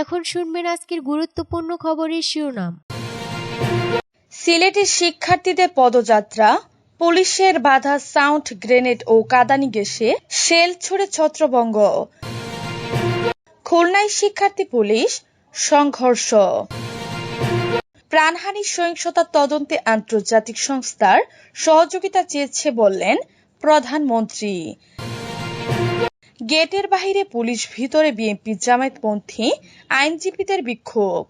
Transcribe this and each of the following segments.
এখন শুনবেন আজকের গুরুত্বপূর্ণ খবরের শিরোনাম। সিলেটের শিক্ষার্থীদের পদযাত্রা, পুলিশের বাধা সাউন্ড গ্রেনেড ও কাদানি গ্যাসে শেল ছুড়ে ছত্রভঙ্গ। খুলনায় শিক্ষার্থী পুলিশ, সংঘর্ষ। প্রাণহানি সহিংসতার তদন্তে আন্তর্জাতিক সংস্থার সহযোগিতা চেয়েছে বললেন প্রধানমন্ত্রী। গেটের বাহিরে পুলিশ, ভিতরে বিএনপি জামায়াতপন্থী, আইনজীবীদের বিক্ষোভ।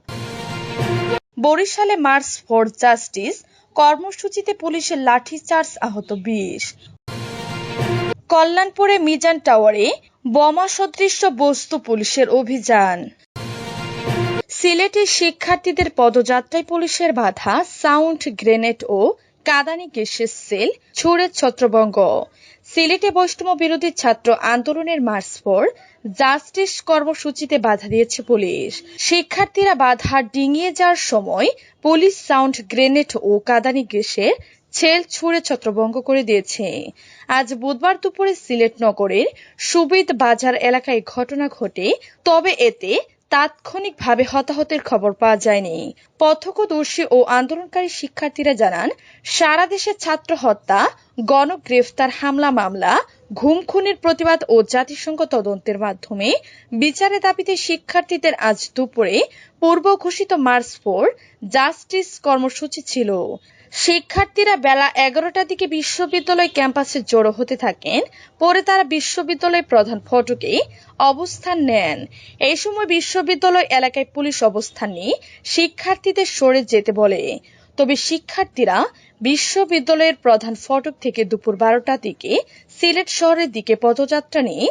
বরিশালে মার্চ ফর জাস্টিস, কর্মসূচিতে পুলিশের লাঠিচার্জ আহত বিশ। কল্যাণপুরে মিজান টাওয়ারে বোমা সদৃশ্য বস্তু পুলিশের অভিযান। সিলেটে শিক্ষার্থীদের পদযাত্রায় পুলিশের বাধা, সাউন্ড গ্রেনেড ও কাদানি গ্যাসের সেল, ছুড়ে ছত্রভঙ্গ। সিলেটে বৈষ্ণব বিরোধী ছাত্র আন্দোলনের মার্চ ফর জাস্টিস কর্মসূচিতে বাধা দিয়েছে পুলিশ। শিক্ষার্থীরা বাধা ডিঙিয়ে যাওয়ার সময় পুলিশ সাউন্ড গ্রেনেড ও কাদানি গ্যাসের ছেল, ছুড়ে ছত্রভঙ্গ করে দিয়েছে। আজ বুধবার দুপুরে সিলেট নগরের সুবিদ বাজার এলাকায় ঘটনা ঘটে। তবে এতে তাৎক্ষণিকভাবে হতাহতের খবর পাওয়া যায়নি। প্রত্যক্ষদর্শী ও আন্দোলনকারী শিক্ষার্থীরা জানান, সারা দেশে ছাত্র হত্যা, গণগ্রেফতার হামলা মামলা, ঘুম খুনের প্রতিবাদ ও জাতিসংঘ তদন্তের মাধ্যমে বিচারের দাবিতে শিক্ষার্থীদের আজ দুপুরে পূর্ব ঘোষিত মার্চ ফোর জাস্টিস কর্মসূচি ছিল। শিক্ষার্থীরা বেলা এগারোটার দিকে বিশ্ববিদ্যালয় ক্যাম্পাসে জড়ো হতে থাকেন। পরে তারা বিশ্ববিদ্যালয় প্রধান ফটকে অবস্থান নেন। এই সময় বিশ্ববিদ্যালয় এলাকায় পুলিশ অবস্থান নিয়ে শিক্ষার্থীদের সরে যেতে বলে। তবে শিক্ষার্থীরা বিশ্ববিদ্যালয়ের প্রধান ফটক থেকে দুপুর বারোটার দিকে সিলেট শহরের দিকে পদযাত্রা নিয়ে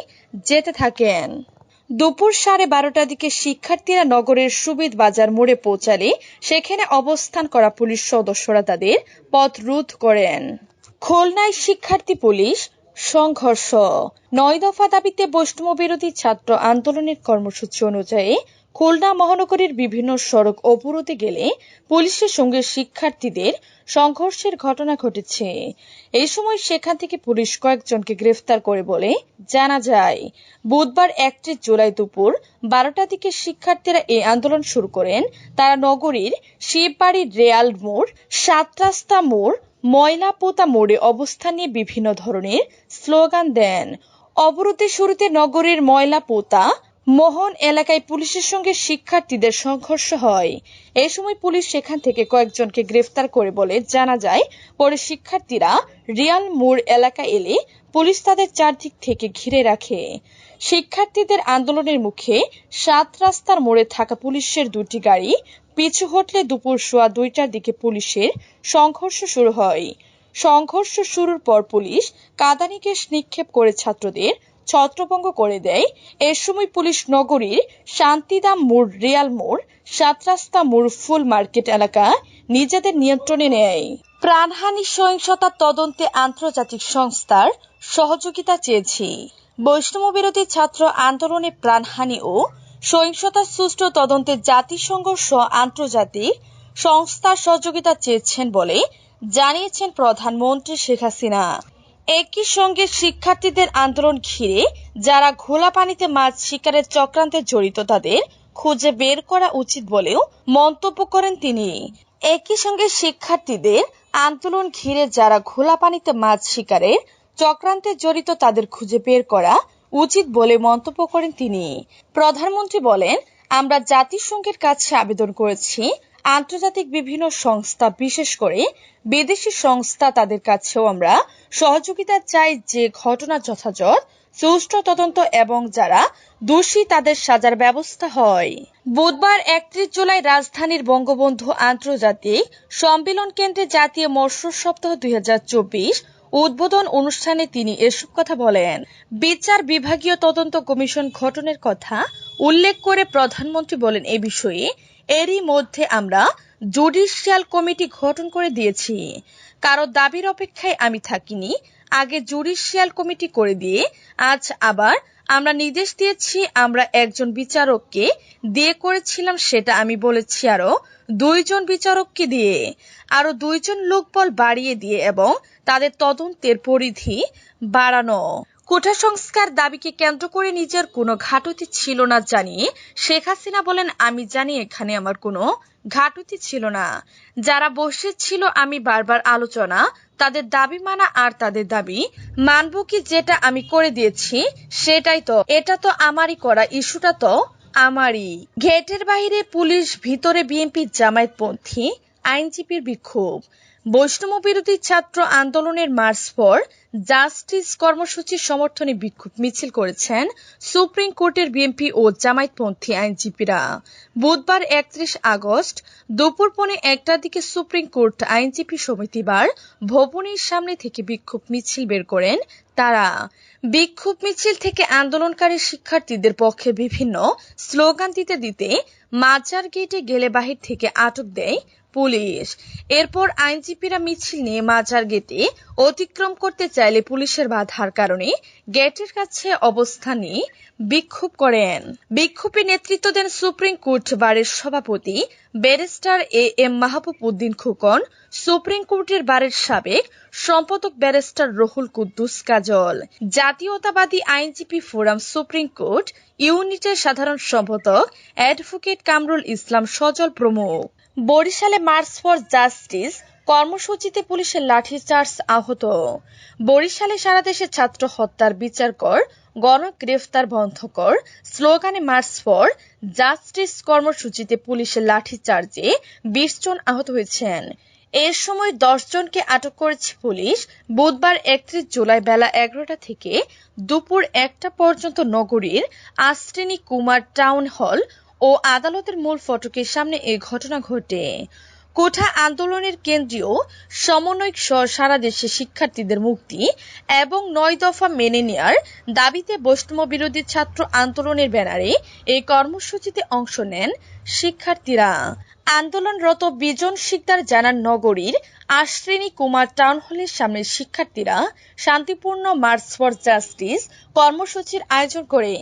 যেতে থাকেন। দুপুর সাড়ে বারোটার দিকে শিক্ষার্থীরা নগরের সুবিধ বাজার মোড়ে পৌঁছালে সেখানে অবস্থান করা পুলিশ সদস্যরা তাদের পথ রোধ করেন। খুলনায় শিক্ষার্থী পুলিশ সংঘর্ষ। নয় দফা দাবিতে বৈষ্ণব বিরোধী ছাত্র আন্দোলনের কর্মসূচি অনুযায়ী খুলনা মহানগরীর বিভিন্ন সড়ক অবরোধে গেলে পুলিশের সঙ্গে শিক্ষার্থীদের সংঘর্ষের ঘটনা ঘটেছে। এই সময় সেখান থেকে পুলিশ কয়েকজনকে গ্রেফতার করে বলে জানা যায়, বুধবার একত্রিশ জুলাই দুপুর বারোটার দিকে শিক্ষার্থীরা এই আন্দোলন শুরু করেন। তারা নগরীর শিববাড়ি রেয়াল মোড়, সাত রাস্তা মোড়, ময়লাপোতা মোড়ে অবস্থান নিয়ে বিভিন্ন ধরনের স্লোগান দেন। অবরোধের শুরুতে নগরীর ময়লাপোতা মোহন এলাকায় পুলিশের সঙ্গে শিক্ষার্থীদের সংঘর্ষ হয়। এই সময় পুলিশ সেখান থেকে কয়েকজনকে গ্রেফতার করে বলে জানা যায়, পরে শিক্ষার্থীরা রিয়াল মোড় এলাকা এলে পুলিশ তাদের চারদিক থেকে ঘিরে রাখে। শিক্ষার্থীদের আন্দোলনের মুখে সাত রাস্তার মোড়ে থাকা পুলিশের দুটি গাড়ি পিছু হটলে দুপুর সোয়া দুইটার দিকে পুলিশের সংঘর্ষ শুরু হয়। সংঘর্ষ শুরুর পর পুলিশ কাদানি গ্যাস নিক্ষেপ করে ছাত্রদের ছত্রভঙ্গ করে দেয়। এ সময় পুলিশ নগরীর শান্তিদাম মোড়, রিয়াল মোড় সাত রাস্তা মোড়, ফুল মার্কেট এলাকা নিজেদের নিয়ন্ত্রণে নেয়। প্রাণহানি সহিংসতা তদন্তে আন্তর্জাতিক সংস্থার সহযোগিতা চেয়েছি। বৈষ্ণব বিরোধী ছাত্র আন্দোলনে প্রাণহানি ও সহিংসতা সুষ্ঠু তদন্তে জাতিসংঘ সহ আন্তর্জাতিক সংস্থার সহযোগিতা চেয়েছেন বলে জানিয়েছেন প্রধানমন্ত্রী শেখ হাসিনা। একই সঙ্গে শিক্ষার্থীদের আন্দোলন ঘিরে যারা ঘোলা পানিতে মাছ শিকারের চক্রান্তে জড়িত তাদের খুঁজে বের করা উচিত বলেও মন্তব্য করেন তিনি। একই সঙ্গে শিক্ষার্থীদের আন্দোলন ঘিরে যারা ঘোলা পানিতে মাছ শিকারের চক্রান্তে জড়িত তাদের খুঁজে বের করা উচিত বলে মন্তব্য করেন তিনি। প্রধানমন্ত্রী বলেন, আমরা জাতিসংঘের কাছে আবেদন করেছি আন্তর্জাতিক বিভিন্ন সংস্থা, বিশেষ করে বিদেশি সংস্থা তাদের কাছেও আমরা সহযোগিতা চাই যে ঘটনা যথাযথ, সুষ্ঠু তদন্ত এবং যারা দোষী তাদের সাজার ব্যবস্থা হয়। বুধবার একত্রিশ জুলাই রাজধানীর বঙ্গবন্ধু আন্তর্জাতিক সম্মেলন কেন্দ্রে জাতীয় মৎস্য সপ্তাহ দুই হাজার চব্বিশ উদ্বোধন অনুষ্ঠানে তিনি এসব কথা বলেন। বিচার বিভাগীয় তদন্ত কমিশন গঠনের কথা উল্লেখ করে প্রধানমন্ত্রী বলেন এ বিষয়ে এরই মধ্যে আমরা জুডিশিয়াল কমিটি গঠন করে দিয়েছি। কারও দাবির অপেক্ষায় আমি থাকিনি। আগে জুডিশিয়াল কমিটি করে দিয়ে আজ আবার আমরা নির্দেশ দিয়েছি, আমরা একজন বিচারককে দিয়ে করেছিলাম সেটা আমি বলেছি আরও দুইজন বিচারককে দিয়ে। আরও দুইজন লোকবল বাড়িয়ে দিয়ে এবং তাদের তদন্তের পরিধি বাড়ানো। কোঠা সংস্কার দাবিকে কেন্দ্র করে নিজের কোনো ঘাটতি ছিল না জানিয়ে শেখ হাসিনা বলেন, আমি জানি এখানে আমার কোনো ঘাটতি ছিল না। যারা বসে ছিল আমি বারবার আলোচনা, তাদের দাবি মানা আর তাদের দাবি মানব কি যেটা আমি করে দিয়েছি, সেটাই তো। এটা তো আমারই করা, ইস্যুটা তো আমারই। গেটের বাইরে পুলিশ, ভিতরে বিএনপি জামায়াতপন্থী, আইনজীবীর বিক্ষোভ। বৈষ্ণব বিরোধী ছাত্র আন্দোলনের মার্চ পর জাস্টিস কর্মসূচির সমর্থনে বিক্ষোভ মিছিল করেছেন সুপ্রিম কোর্টের বিএনপি ও জামায়াতপন্থী আইনজীবীরা। বুধবার একত্রিশ আগস্ট দুপুর পনে একটার দিকে সুপ্রিম কোর্ট আইনজীবী সমিতিবার ভবনের সামনে থেকে বিক্ষোভ মিছিল বের করেন তারা। বিক্ষোভ মিছিল থেকে আন্দোলনকারী শিক্ষার্থীদের পক্ষে বিভিন্ন স্লোগান দিতে দিতে মাজার গেটে গেলে বাহির থেকে আটক দেয় পুলিশ। এরপর আইনজীবীরা মিছিল নিয়ে মাজার গেটে অতিক্রম করতে চাইলে পুলিশের বাধার কারণে গেটের কাছে অবস্থান নিয়ে বিক্ষোভ করেন। বিক্ষোভে নেতৃত্ব দেন সুপ্রিম কোর্ট বারের সভাপতি, barrister A M Mahbub Uddin Khokon, supreme কোর্টের বারের সাবেক সম্পাদক ব্যারিস্টার রহুল কুদ্দুস কাজল। জাতীয়তাবাদী আইনজীবী ফোরাম সুপ্রিম কোর্ট, ইউনিটের সাধারণ সম্পাদক অ্যাডভোকেট কামরুল ইসলাম সজল প্রমুখ। বরিশালে মার্চ ফর জাস্টিস কর্মসূচিতে পুলিশের লাঠিচার্জ আহত। বরিশালে সারা দেশে ছাত্র হত্যার বিচার কর গণগ্রেফতার বন্ধ কর, স্লোগানে মার্চ ফর, জাস্টিস কর্মসূচিতে পুলিশের লাঠিচার্জে বিশ জন আহত হয়েছেন। এর সময় দশ জনকে আটক করেছে পুলিশ। বুধবার একত্রিশ জুলাই বেলা এগারোটা থেকে দুপুর একটা পর্যন্ত নগরীর আশ্রিনী কুমার টাউন হল ও আদালতের মূল ফটকের সামনে এ ঘটনা ঘটে। কোঠা আন্দোলনের কেন্দ্রীয় সমন্বয়ক সহ সারা দেশে শিক্ষার্থীদের মুক্তি এবং নয় দফা মেনে নেয়ার দাবিতে বৈষ্ণব বিরোধী ছাত্র আন্দোলনের ব্যানারে এই কর্মসূচিতে অংশ নেন শিক্ষার্থীরা। আন্দোলনরত বিজন শিকদার জানান নগরীর আশ্রিনী কুমার টাউন হলের সামনে শিক্ষার্থীরা শান্তিপূর্ণ মার্চ ফর জাস্টিস কর্মসূচির আয়োজন করে।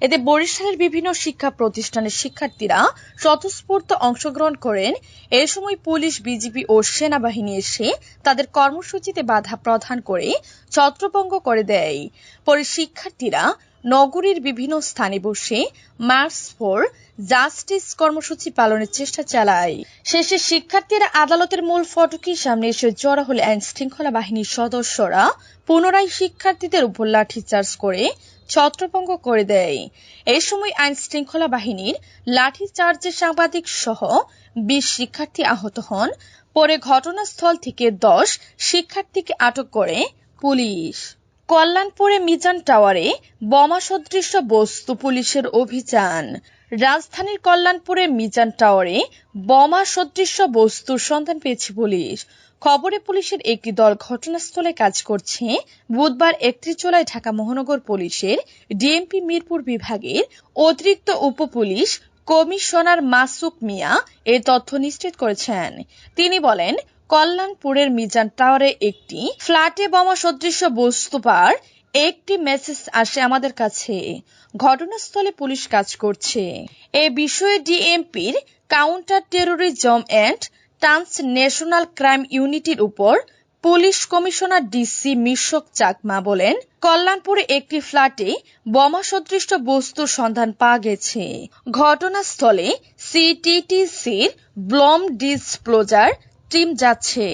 এতে বরিশালের বিভিন্ন শিক্ষা প্রতিষ্ঠানের শিক্ষার্থীরা স্বতঃস্ফূর্ত অংশগ্রহণ করেন। এ সময় পুলিশ, বিজিবি ও সেনাবাহিনী এসে তাদের কর্মসূচিতে বাধা প্রদান করে ছত্রভঙ্গ করে দেয়। পরে শিক্ষার্থীরা নগরীর বিভিন্ন স্থানে বসে মার্চ ফর জাস্টিস কর্মসূচি পালনের চেষ্টা চালায়। শেষে শিক্ষার্থীরা আদালতের মূল ফটকের সামনে এসে জড়ো হলে আইন শৃঙ্খলা বাহিনীর সদস্যরা, পুনরায় শিক্ষার্থীদের উপর লাঠিচার্জ করে ছত্রভঙ্গ করে দেয়। এই সময় আইন শৃঙ্খলা বাহিনীর লাঠিচার্জে সাংবাদিক সহ বিশ শিক্ষার্থী আহত হন। পরে ঘটনাস্থল থেকে দশ শিক্ষার্থীকে আটক করে পুলিশ। কল্যাণপুরে মিজান টাওয়ারে বোমা সদৃশ বস্তু পুলিশের অভিযান। রাজধানীর কল্যাণপুরে মিজান টাওয়ারে বোমা সদৃশ বস্তুর সন্ধান পেয়েছে পুলিশ। খবরে পুলিশের একটি দল ঘটনাস্থলে কাজ করছে। বুধবার একত্রিশ জুলাই ঢাকা মহানগর পুলিশের ডিএমপি মিরপুর বিভাগের অতিরিক্ত উপপুলিশ কমিশনার মাসুক মিয়া এই তথ্য নিশ্চিত করেছেন। তিনি বলেন কল্যাণপুরের মিজান টাওয়ারে একটি ফ্ল্যাটে বোমা সদৃশ বস্তু পার একটি মেসেজ আসে আমাদের কাছে। ঘটনাস্থলে পুলিশ কাজ করছে। এ বিষয়ে ডিএমপির counter terrorism and transnational crime ইউনিটির উপর police commissioner DC Mishak Chakma বলেন, কল্যাণপুরে একটি ফ্ল্যাটে বোমা সদৃষ্ট বস্তুর সন্ধান পাওয়া গেছে। ঘটনাস্থলে সিটিটিসির ব্লম ডিসপ্লোজার টিম যাচ্ছে।